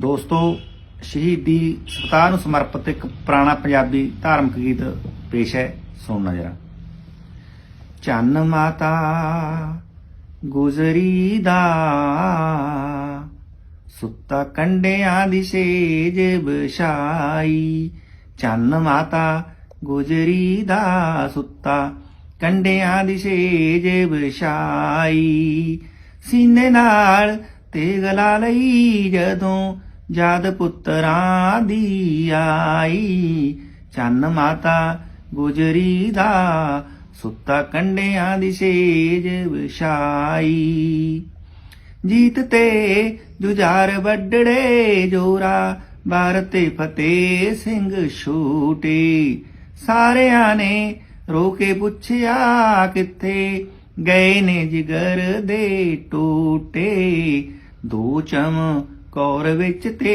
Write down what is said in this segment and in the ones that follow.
ਦੋਸਤੋ, ਸ਼ਹੀਦੀ ਸਪਤਾਹ ਨੂੰ ਸਮਰਪਿਤ ਇੱਕ ਪੁਰਾਣਾ ਪੰਜਾਬੀ ਧਾਰਮਿਕ ਗੀਤ ਪੇਸ਼ ਹੈ ਸੁਣਨਾ ਜਰਾ ਚੰਨ ਮਾਤਾ ਗੁਜ਼ਰੀ ਦਾ ਸੁੱਤਾ ਕੰਡਿਆਂ ਦੀ ਸੇਜ ਬਸ਼ਾਈ ਚੰਨ ਮਾਤਾ ਗੁਜਰੀ ਦਾ ਸੁੱਤਾ ਕੰਡਿਆਂ ਦੀ ਸੇਜ ਬਸ਼ਾਈ ਸੀਨੇ ਨਾਲ ਤੇ ਗਲਾ ਲਈ ਜਦੋਂ ਜਦ ਪੁੱਤਰਾਂ ਦੀ ਆਈ, ਚੰਨ ਮਾਤਾ ਗੁਜਰੀ ਦਾ ਸੁੱਤਾ ਕੰਡਿਆਂ ਦੀ ਸੇਜ ਵਿਛਾਈ। ਜੀਤ ਤੇ ਜੁਝਾਰ ਵੱਡੜੇ ਜੋਰਾ, ਬਾਰ ਤੇ ਫਤਿਹ ਸਿੰਘ ਛੂਟੇ। ਸਾਰਿਆਂ ਨੇ ਰੋ ਕੇ ਪੁੱਛਿਆ, ਕਿੱਥੇ ਗਏ ਨੇ ਜਿਗਰ ਦੇ ਟੋਟੇ? ਦੋ ਚਮ ਕੌਰ ਵਿੱਚ ਤੇ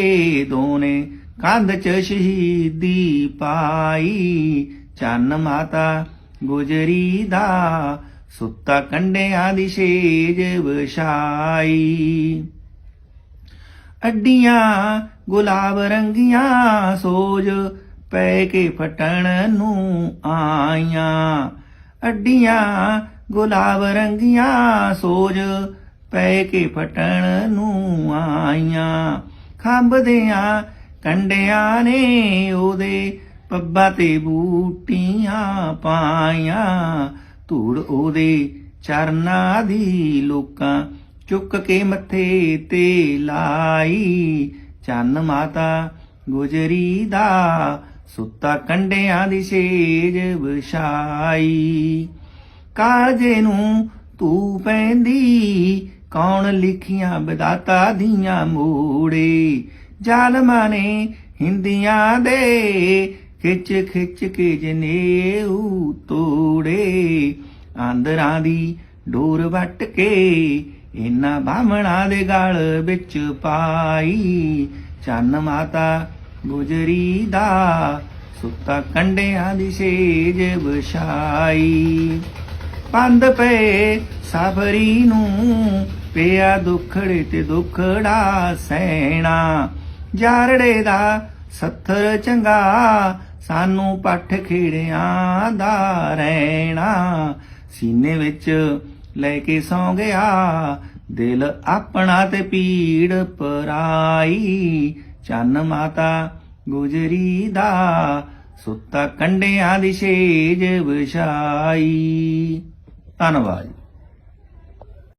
ਦੋਨੇ ਕੰਧ ਚ ਸ਼ਹੀਦੀ ਪਾਈ। ਚੰਨ ਮਾਤਾ ਗੁਜਰੀ ਦਾ ਸੁੱਤਾ ਕੰਡਿਆਂ ਦੀ ਸੇਜ ਵਿਛਾਈ। ਅੱਡੀਆਂ ਗੁਲਾਬ ਰੰਗੀਆਂ ਸੋਜ ਪੈ ਕੇ ਫਟਣ ਨੂੰ ਆਈਆਂ। ਅੱਡੀਆਂ ਗੁਲਾਬ ਰੰਗੀਆਂ ਸੋਜ ਪੈ ਕੇ ਫਟਣ ਨੂੰ ਆਈਆਂ। ਖੰਭਦਿਆਂ ਕੰਡਿਆਂ ਨੇ ਉਹਦੇ ਪੱਬਾ ਤੇ ਬੂਟੀਆਂ ਪਾਈਆਂ। ਧੂੜ ਉਹਦੇ ਚਰਨਾਂ ਦੀ ਲੋਕਾਂ ਚੁੱਕ ਕੇ ਮੱਥੇ ਤੇ ਲਾਈ। ਚੰਨ ਮਾਤਾ ਗੁਜਰੀ ਦਾ ਸੁੱਤਾ ਕੰਡਿਆਂ ਦੀ ਸੇਜ ਵਿਛਾਈ। ਕਾਜੇ ਨੂੰ ਤੂੰ ਪੈਂਦੀ ਕੌਣ ਲਿਖੀਆਂ ਬਦਾਤਾ ਦੀਆਂ ਮੋੜੇ? ਜ਼ਾਲਮਾਂ ਨੇ ਹਿੰਦੀਆਂ ਦੇ ਖਿੱਚ ਖਿੱਚ ਕੇ ਜਨੇਊ ਤੋੜੇ। ਆਂਦਰਾਂ ਦੀ ਡੋਰ ਵੱਟ ਕੇ ਇਨਾ ਬਾਹਮਣਾ ਦੇ ਗਲ ਵਿੱਚ ਪਾਈ। ਚੰਨ ਮਾਤਾ ਗੁਜਰੀ ਦਾ ਸੁੱਤਾ ਕੰਡਿਆਂ ਦੀ ਸੇਜ ਵਿਛਾਈ। ਪੰਦ ਪਏ ਸਬਰੀ ਨੂੰ ਪਿਆ ਦੁਖੜੇ ਤੇ ਦੁਖੜਾ ਸੈਣਾ। ਜਾਰੜੇ ਦਾ ਸੱਥਰ ਚੰਗਾ, ਸਾਨੂੰ ਪੱਠ ਖੇੜਿਆਂ ਦਾ ਰਹਿਣਾ ਸੀਨੇ ਵਿੱਚ ਲੈ ਕੇ ਸੌ ਗਿਆ ਦਿਲ ਆਪਣਾ ਤੇ ਪੀੜ ਪਰਾਈ। ਚੰਨ ਮਾਤਾ ਗੁਜਰੀ ਦਾ, ਸੁੱਤਾ ਕੰਡਿਆਂ ਦੀ ਸੇਜ ਵਿਛਾਈ। ਧੰਨਵਾਦ